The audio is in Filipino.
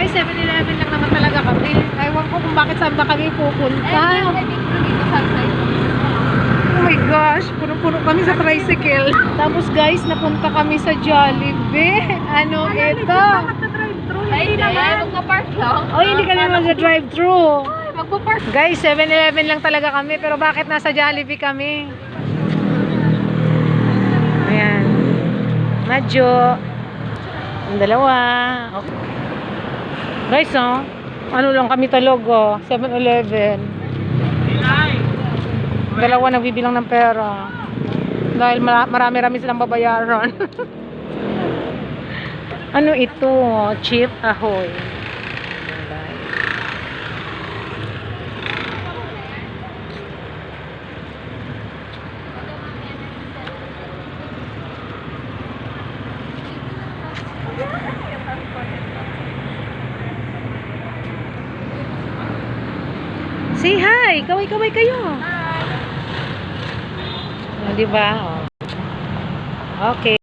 Guys, 7-Eleven lang naman talaga kami. Ewan ko kung bakit saan ba kami pupunta. Oh my gosh, puno-puno kami sa tricycle. Tapos guys, napunta kami sa Jollibee. Ano ito? Ay, hindi. Magpa-park lang. Oh, hindi kami mag-drive-thru. Ay, magpa-park. Guys, 7-Eleven lang talaga kami. Pero bakit nasa Jollibee kami? Ayan. Madjo. Ang dalawa. Okay. Guys, oh. Ano lang kami talog, oh. 7-Eleven. Dalawa nagbibilang ng pera. Dahil mara- marami-rami silang babayaran. ano ito? Chip ahoy. Say hi! Kaway-kaway kayo! Hi! di ba? Oh. Okay.